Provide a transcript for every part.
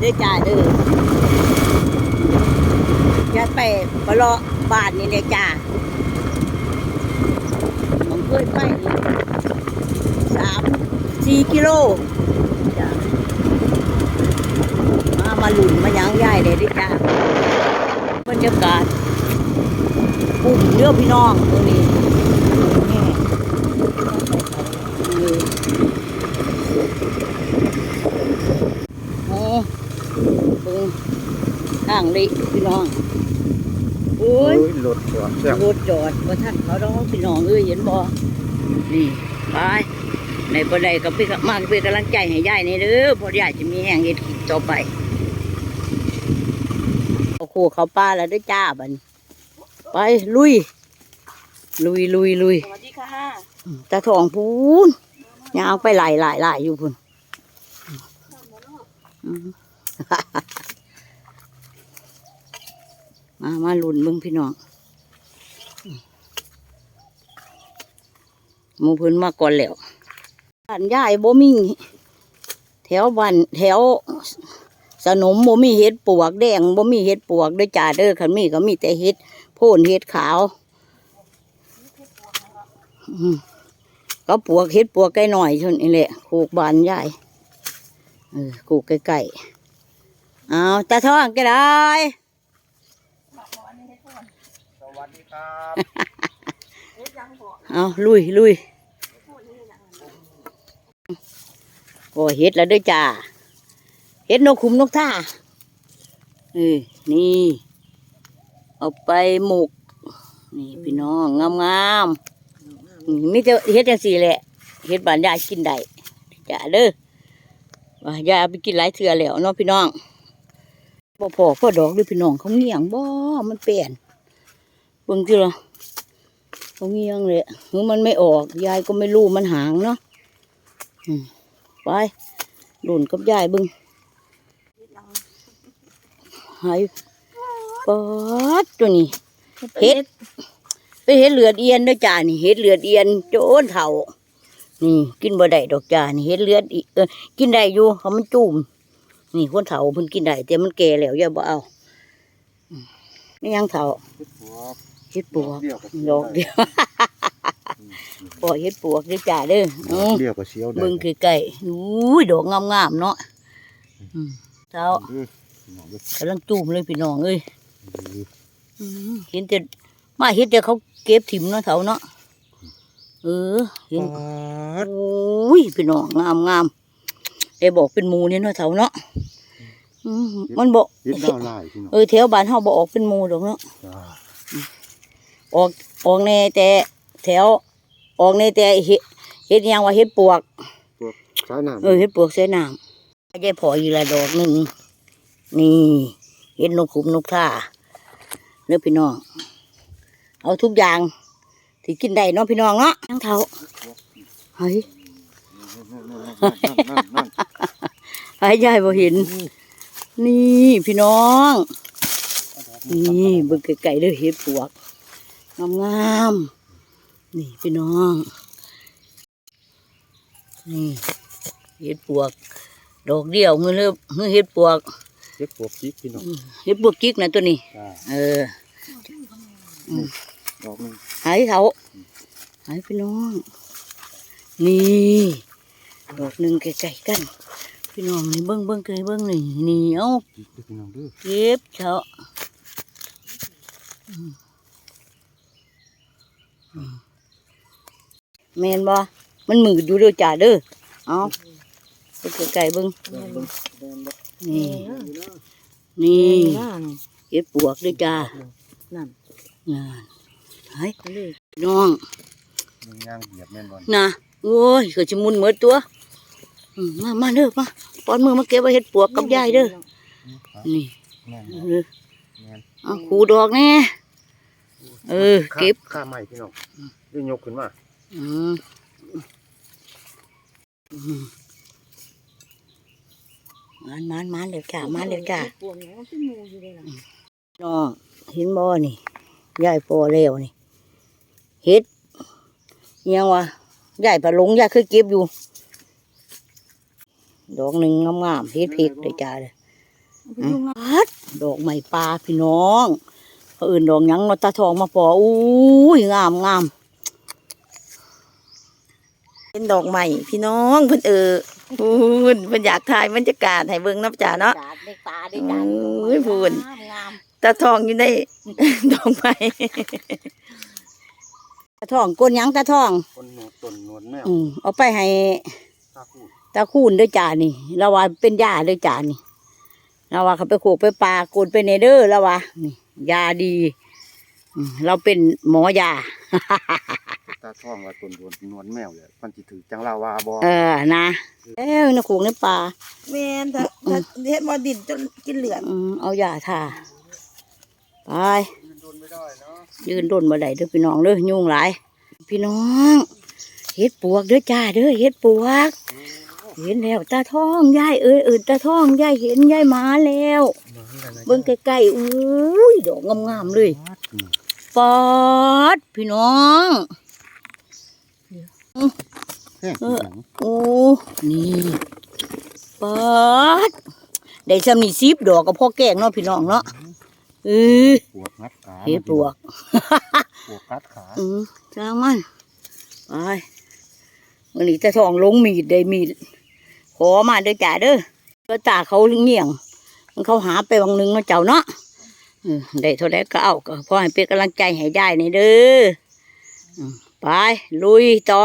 เด้อจ้าเด้อยายไปบเลาะบ้านนี่เลยจ้าผมเคยไปสามสี่กิโลจ้ามามาหลุนมายังยายเลยด้จ้าบรรยากาศกลุ่มเนื้อพี่น้องตัวนี้นี่โอ้เบิ่ง ทางเลยพี่น้องโอ้ยรถตัวแซ่บรถจอดว่าท่านเขาต้องพี่น้องเอ้ยเห็นบ่นี่ไปในประเดกับพี่มากเป็นกำลังใจให้ยายนี่เด้อเพอยายจะมีแห่งเฮ็ดกินต่อไปเอาคู่เขาป้าแล้วเด้อจ้าบัดนไปลุย ลุยลุยลุยสวัสดีค่ะตาทองพูนยาวไปหลายหลายหลายอยู่พุ่นอื มามาลุนเบิ่งพี่น้องหมูเพื้นมาก่อนแล้วบ้านยายบ่มีแถวบ้านแถวสนมบ่มีเห็ดปวกแดงบ่มีเห็ดปวกด้อจ่าเด้อคันมีก็มีแต่เห็ดโพนเห็ดขาวก็ปวกเห็ดปวกใกล้หน่อยชนนี่แหละโขกบานยายเออโขกใกล้ๆเอาตาทองก็ได้ สวัสดีครับ เอาลุยลุยโอ้เห็ดแล้วเด้วยจ้าเห็ดนกขุมนกท่าเออนี่ เอาไปหมก นี่พี่น้องงามงามนี่มิจะเห็ดจังสี่แหละเห็ดบานยายกินได้จ้าเด้อว่ายายเอาไปกินหลายเถื่อแล้วเนาะพี่น้องบ่พอพ่อดอกด้วยพี่น้องเขาเงี่ยงบ่มันเปลี่ยน เบิ่งที่ละเขาเงี้ยงเลยหรือมันไม่ออก ยายก็ไม่รู้มันหางเนาะไปหล่นกับยายบึงหายปอดตัวนี้เห็ดไปเห็ดเหลือดเอียนด้อจ้านี่เห็ดเหลือดเอียนโจนเถ่านี่กินบ่ได้ดอกจ้านี่เห็ดเลือดอีเออกินได้อยู่เขามันจุ่มนี่คนเถ่าเพิ่นกินได้แต่มันแก่แล้วอย่าบ่เอาไม่ยังเถ่า เห็ดปวกเดียวกับดอกเดียวปล่อยเฮ็ดปวกเด้อจ้าเด้ออื้อเดียวกับเสียวได้เบิ่งไกลๆอุ้ยดอกงามๆเนาะอืมเช้าเออพี่น้องเด้อกำลังจูมเลยพี่น้องเอ้ยอื้อเห็นแต่มาเฮ็ดแต่เขาเก็บถิ่มเนาะเถาเนาะเออเห็นปาดโอ้ยพี่น้องงามๆได้บอกเป็นหมูเนี่ยเนาะเถาเนาะอืมมันบอกเฮ็ดดาวลายพี่น้องเออแถวบ้านเฮาบ่ออกเป็นหมูดอกเนาะจ้า ออกออกในแต่แถวออกในแต่เฮ็ดเฮ็ดหยังว่าเฮ็ดปวกสายน้ำเออเฮ็ดปวกใส่น้ำไม่ใช่พออีกละดอกหนึ่งนี่เฮ็ดนกขุมนกท่าเนื้อพี่น้องเอาทุกอย่างที่กินได้เนาะพี่น้องเนาะทั้งเท่าเฮ้ยนั่นนั่นหายยายบ่เห็น นี่พี่น้อง นี่เบิ่งไก่ๆเด้อเฮ็ดปวก งามๆนี่พี่น้อง นี่เฮ็ดปวก ดอกเดียวเงือเลือบเงือเฮ็ดปวกเฮ็ดปวกจิกพี่น้องเฮ็ดปวกจิกนะตัวนี้จ้าเออดอกหนึงหายเขาหายพี่น้อง นี่ดอกหนึ่งไก่ๆกันพี่น้องนี่เบิ้งเบิ้งเคยเบิ้งนี่นี่เอาจิกเด้อพี่น้องเด้อเก็บเถอะอืมอืม แมนบ่มันมืดอยู่เด้อจ่าเด้อเอาไปไก่ๆเบิ้งนี่นี่เก็บปวกด้วยจ้านั่นงานหายพี่น้องมึงย่างเหยียบแม่นบ่นะโอ้ยก็จะมุนเหมือนตัวอืมมามาเด้อมาป้อนมือมาเก็บไว้เฮ็ดปวกกับยายเด้อนี่แม่นเออแม่นเอาขูดอกแน่ เออ เก็บข้าไม้พี่น้องได้ยกขึ้นมาอืมอืมมันมันมันเร็วจ้ามันเร็วจ้าปวดหัวขึ้นมูอยู่เลยล่ะน้องเห็นบ่นี่ยายปอแล้วนี่เฮ็ดอิหยังวะยายปลาหลงยายเคยเก็บอยู่ ดอกหนึ่งงามๆเฮ็ดเพกเลยจ้าเลยเอาไปยุ่งนะปัดดอกไม้ปลาพี่น้อง เขาเอื่นดอกหยังเนาะตาทองมาปออู้ยงามงามเป็นดอกใหม่พี่น้องเพิ่นเออพูนเพิ่นอยากถ่ายบรรยากาศให้เบิ่งน้ำจ๋าเนาะจาดในปลาได้โอ้จานยพูนงามตาทองอยู่ในดอกใหม่ตาทองกนหยังตาทองคนหนวดต้นหนวดแมวอืมเอาไปให้ตาคูดตาคูนด้วยจานี่เราว่าเป็นยาด้วยจานี่เราว่าเขาไปโขกไปปลาโกนไปเนเดอร์แล้วว่านี่ ยาดีอืมเราเป็นหมอยา ตาท่องว่าต้นหนวดหนวดแมวเลยมันสิถือจังลาวาบ่เออนะเอ้ยนะโขกในปลาแม่นถ้าถ้าเฮ็ดบ่ดินจนกินเหลืองอืมเอายาทาไปยืนโดนไม่ได้เนาะยืนต้นบ่ได้เด้อพี่น้องเด้อยุ่งหลาย พี่น้องเฮ็ดปวกเด้อจ้าเด้อเฮ็ดปวก เห็นแล้วตาทองยายเอ้ยเออตาทองยายเห็นยายมาแล้ว เบิ่งใกล้ๆอุ้ยดอกงามๆเลยปอดพี่น้องแห้งเออโอ้นี่ปอดได้ซ้ำนี่สิบดอกก็พอแกงเนาะพี่น้องเนาะเออปวดงัดขาเฮ็ดปวกปวดกัดขาอือจ้างมันไปวันนี้ตาทองลงมีดได้มีด ขอมาด้อจ้าเด้อก็ตาเขาเงี่ยง มันเขาหาไปวังหนึงเนาเจ้าเนาะได้เท่าไดก็เอาก็พอให้เป็นกำลังใจให้ได้นี่เด้อไปลุยต่อ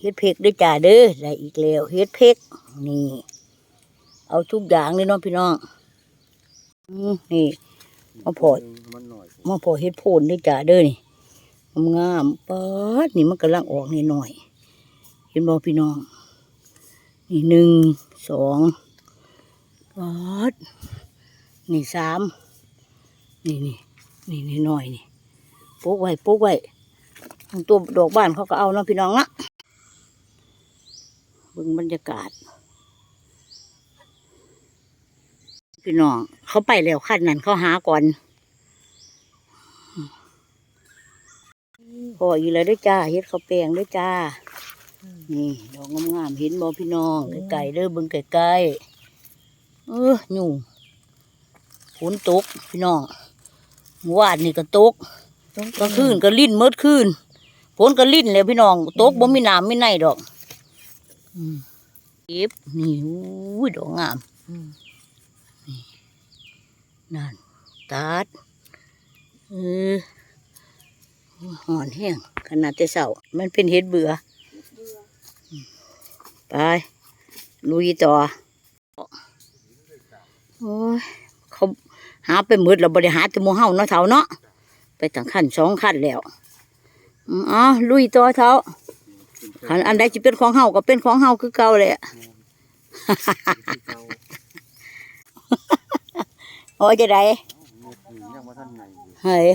เฮ็ดเพกด้วยจ้าเด้อได้อีกแล้วเฮ็ดเพกนี่ เอาทุกอย่างเลยเนาะพี่น้องนี่มาพอมาพอเฮ็ดโพนด้วยจ้าเด้อนี่งามๆปัดนี่มันกำลังออกนิดหน่อยเห็นบ่พี่น้อง นี่หนึ่งสองปัดนี่สามนี่นี่นี่นี่หน่อยนี่ปลูกไว้ปลูกไว้ตัวดอกบ้านเขาก็เอาเนาะพี่น้องนะบิ่งบรรยากาศ พี่น้องเขาไปแล้วขั้นนั้นเขาหาก่อนพออีกแล้วด้วยจ้าเฮ็ดข้าวแป้งด้วยจ้า นี่ดอกงามๆเห็นบ่พี่น้องไกลๆเด้อเบิ่งไกลๆเออหนูฝนตกพี่น้องเมื่อวานนี่ก็ตกก็คืนก็ลิ้นเมดคืนฝนก็ลิ้นแล้วพี่น้องตกบ่มีน้ำมีในดอกอืมเก็บนี่อู้ยดอกงามอืมนั่นตัดเออห่อนแห้งขนาดแต่เสามันเป็นเห็ดเบื่ออืม ไปลุยต่อโอ้ยเขาหาไปหมืดเราบริหารแตัวโมเฮาเนาะเท่าเนาะไปตั้งขั้นสองขั้นแล้วอืมอ๋อลุยต่อเท่าขันอันใดจะเป็นของเฮาก็เป็นของเฮาคือเก่าเลยอะโอ้ยจะได้เม็ดนี่ยังบ่ทันไงอยู่เฮ้ย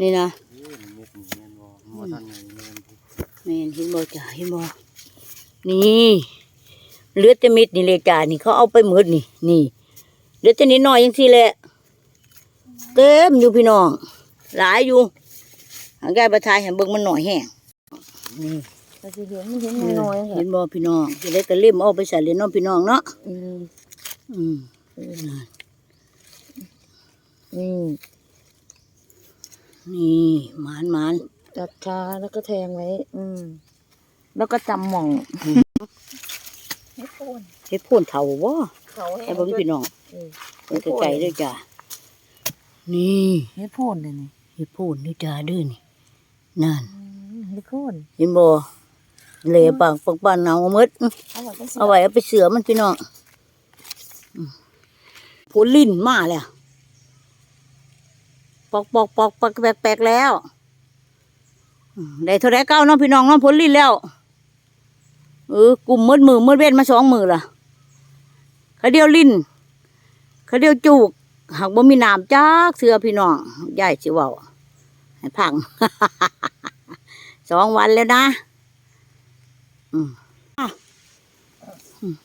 นี่นะเอ้ยเม็ดนี่แม่นบ่บ่ทันไงแม่นแม่นเห็นบ่จ่าเห็นบ่ นี่เหลือแต่เม็ดนี่เลยจ่านี่เขาเอาไปหมดนี่ นี่เหลือแต่นิดหน่อยยังสิแหละเต็มอยู่พี่น้อง หลายอยู่หางแก้ประทายเห็นเบิ่งมันหน่อยแห้งนี่ก็สิเห็นมันเห็นน้อยๆค่ะเห็นบ่พี่น้องจะได้กระเล่มเอาไปใส่เลยเน้องพี่น้องเนาะอืมอืมนี่นี่หมานหมานจับชาแล้วก็แทงไว้ อืม แล้วก็จำหม่องให้โคนเฮ็ดโพ่นเถาบ่เขาให้เบิ่งพี่น้องเออเบิ่งไกลๆเด้อจ้านี่ให้โคนเลยนี่เฮ็ดโพ่นเด้อจ้าเด้อนี่นั่นอืมให้โคนเห็นบ่เละปากปากบ้านเอาหมด เอาไว้ก็สิเอาไว้เอาไปเสือมันพี่น้องอืมผลลิ้นมาแล้วปอกปอกปอกปอกแปลกแปลกๆแล้วอืมได้เท่าไรเก้าเน้องพี่น้องเน้องผลลิ้นแล้ว เออกลุ่มมืดมือมืดเว้นมาสองมือละขาเดียวลิ้นขาเดียวจูกหากบ่มีน้ำจักเสือพี่น้องยายสิว้าให้พังสองวันแล้วนะ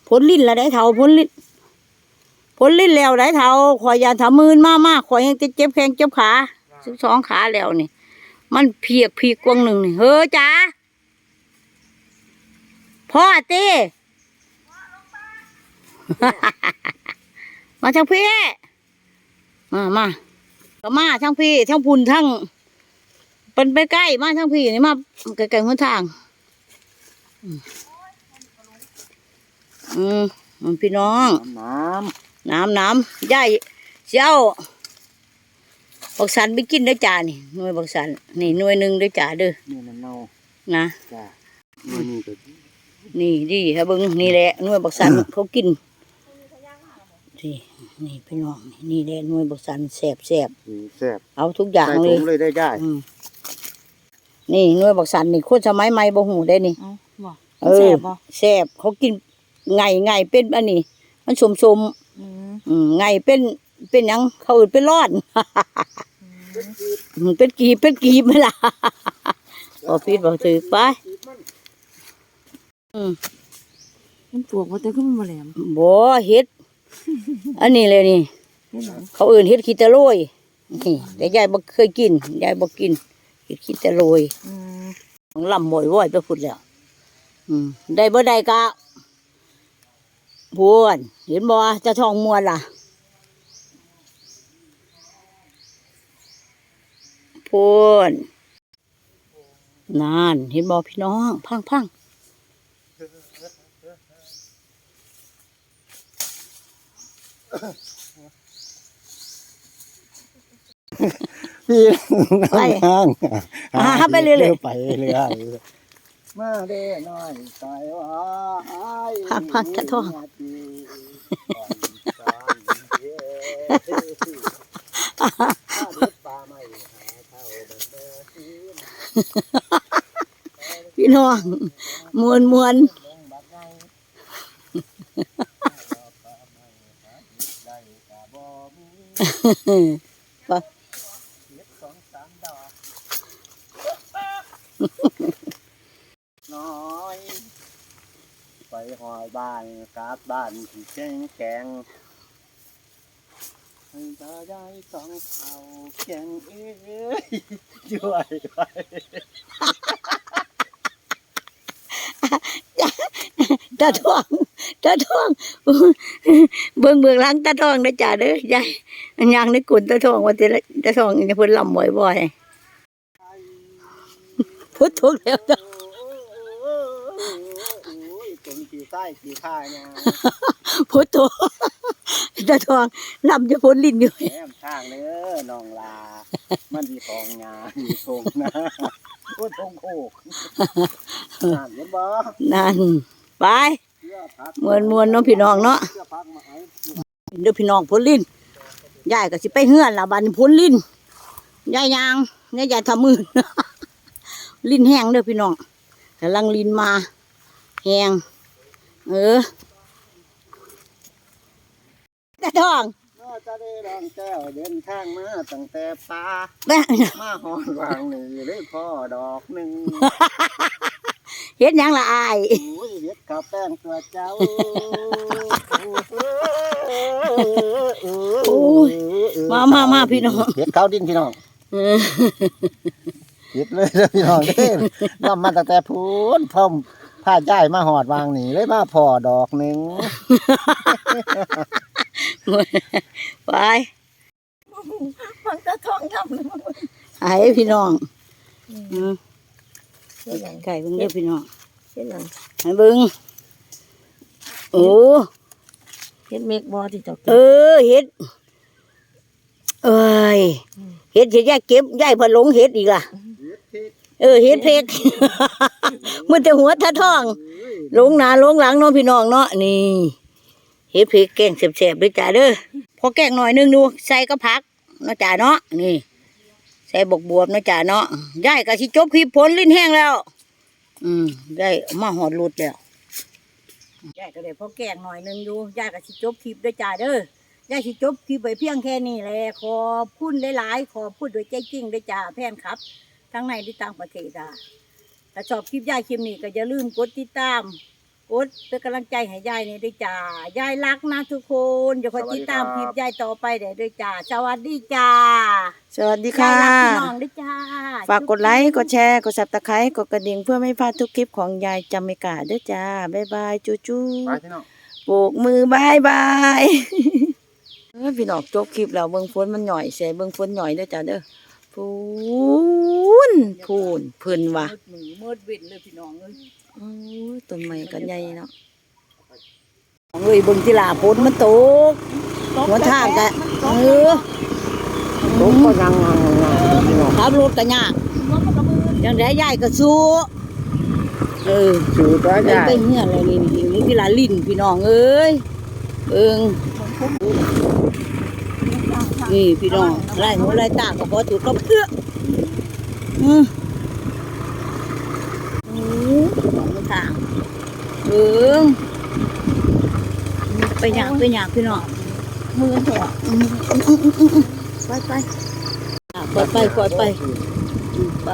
ผลลิ้นละได้เท่าผลลิ้นผลลิ้นแล้วได้เท่าข่อยาทำมืนมากมากข่อยยังจะเจ็บแข้งเจ็บขาสิบสองขาแล้วนี่ มันเพียกพีกกวางหนึ่งนี่เฮ้อจ้า พ่อเต้มาทางพี่มามาก็มาทางพี่ทางพุ่นทางเป็นไปใกล้มาทางพี่นี่มาไกลๆหัวทาง อืมอืมพี่น้อง น้น้ำน้ำยายเจ้าบักสันไปกินเด้อจ้านี่หน่วยบักสันนี่หน่วยหนึ่งเด้อจ้าเด้อำนี่มันเน่านะจ้านี่นี่ก็ นี่ดีฮะเบิ้งนี่แหละหน่วยบักสันเขากินนี่นี่พี่น้องนี่แหละหน่วยบักสันแสบแสบสีแซ่บเอาทุกอย่างใส่เลถุยงเลยได้ได้อืมนี่หน่วยบักสันนี่คนสมัยใหม่บ่หูได้นี่เอ้าบ่เอแสอบบ่แสบเขากินไงไงเป็นอันนี้ มันสมสมอืมๆอืมไงเป็นเป็นหยังเขาอื่นเป็นรอดอืมเป็นกีบเป็นกีบไหมล่ะบอพีดบอกถือไป อืมมันปลวกว่าแต่ก็มันบ่แหลมบ่เฮ็ด อันนี้เลยนี่เฮ็ดหยังเขาอื่นเฮ็ดขี้ตะโรยนี่แต่ยายบ่เคยกินยายบ่กินเฮ็ดขี้ตะโรยอืมของลำบ่อยว่อยไปพุ่นแล้ว อืมได้บ่ได้กะพวนเห็นบ่จะทองมวนล่ะพวนนานเห็นบ่พี่น้องพังพัง พี่ไป ห้างอ่าไปเรื่อยๆ ไปเรื่อยๆมาเด้น้อยใจว่าอ้ายพักพักกระท่อมพี่น้องมวนมวน ปะน้อย ไปหอยบ้านกาดบ้านที่แข็งแข็งให้ตาได้สองเขาแข็งเอ้ยช่วยไปตาทองตาทอง เบิ่งเบิ่งหล้างตาทองนะจ๊ะเด้อยาย อันยังในกุนตาทองว่าแต่ละทองนี่เพิ่นลำบ่อยๆพุทธุแล้วจ้ะโอ้ยเป็นกี่ใต้กี่ข้าเนี่ยพุทโธตาทองลำจะพ้นลิ้นอยู่แอมทางเด้อน้องลา มันมีทองงามีทงนะโอ้ทงโคกอ่านเห็นบ่นั่นไปมวนมวนๆเนาะพี่น้องเนาะเสื้อพักมาเอาเด้อพี่น้องพ้นลิ้น ยายก็สิไปเฮือนละบัดนี้พ้นลิ้นยายยางยายยายทำมือลิ้นแห้งเด้อพี่น้องกำลังลิ้นมาแห้งเออตาทองน่าจะได้รองแก้วเดินทางมาตั้งแต่ป่าแม่มาหอนวางนี่ได้พ่อดอกหนึ่ง เฮ็ดหยังละอายโอ้ยเฮ็ดกับแป้งตัวเจ้าโอ้ยมามามาพี่น้องเฮ็ดข้าวดินพี่น้องเออเฮ็ดเลยเด้อพี่น้องเด้อน้ำมาตั้งแต่พูนพร้อมผ้าย้ายมาหอดวางนี่เลยมาพ่อดอกหนึ่งไปฟังตาทองทำเลยไอ้พี่น้องอืมอืม เฮ็ดหยังไก่เบิ่งเด้อพี่น้องเฮ็ดหยังให้เบิ่งโอ้เฮ็ดเมกบ่ที่เจ้าเออเฮ็ดเอ้ยเฮ็ดเฮ็ดยายเก็บยายพะหลงเฮ็ดอีกล่ะ เออเฮ็ดเพก มันแต่หัวทะท้องหลงหนาหลงหลังเนาะพี่น้องเนาะนี่เฮ็ดเพกแกงแซ่บๆด้วยจ้าเด้อพอแกงหน่อยนึงดูใส่ก็พักเนาะจ้าเนาะนี่ ใส่บกบวบนะจ้าเนาะยายก็สิจบคลิปผลลิ้นแห้งแล้ว อืมได้มาหอดรุดแล้วยายก็ได้พอแกงหน่อยนึงอยู่ยายก็สิจบคลิปด้วยจ้าเด้อยายสิจบคลิปไปเพียงแค่นี้แหละขอบคุณหลายๆขอบคุณด้วยใจจริงด้วยจ้าแฟนครับ ทั้งในที่ต่างประเทศอะถ้าชอบคลิปยายคลิปนี้ก็อย่าลืมกดติดตาม กดเป็นกำลังใจให้ยายนี่ด้วยจ้ายายรักนะทุกคนอย่าคอยติดตามคลิปยายต่อไปเดี๋ยวด้วยจ้าสวัสดีจ้าสวัสดียาค่ะยรักพี่น้องด้วยจ้า ฝากกดไลค์ กดแชร์ กดซับตะไคร้กดกระดิ่งเพื่อไม่พลาดทุกคลิปของยายจำไม่กาด้วยจ้า บ๊ายบายจูจูไปพี่น้องปโบกมือบายบาย เอ้ยพี่น้องจบคลิปแล้วเบิ่งฝนมันหน่อยเสียเบิ่งฝนหน่อยเด้อจ้าเด้อพูนพูนเพิ่นว่ะมือมืดวินเลยพี่น้องเอ้ย โอ้ยต้นไม้กันใหญ่เนาะเอ้ยเบิ่งที่ลาฝนมันตกหัวทางกะเออผมก็นั่งนั่งนั่งพี่น้องขับรถก็ยากจังไดยายก็สู้เออสูตรว่าไปได้ไปเฮียอะไรนี่นี่นี่ที่ลาลิ้นพี่น้องเอ้ยเอิงนี่พี่น้องไล่หูไล่ตาก็พอตูดก็เพื่ออือโอ้สองทาง เอิงไปหยากไปหยากพี่น้องมือแถวอืมอืมอืมอืมอืมไปไปอะกดไปกดไปอืมไป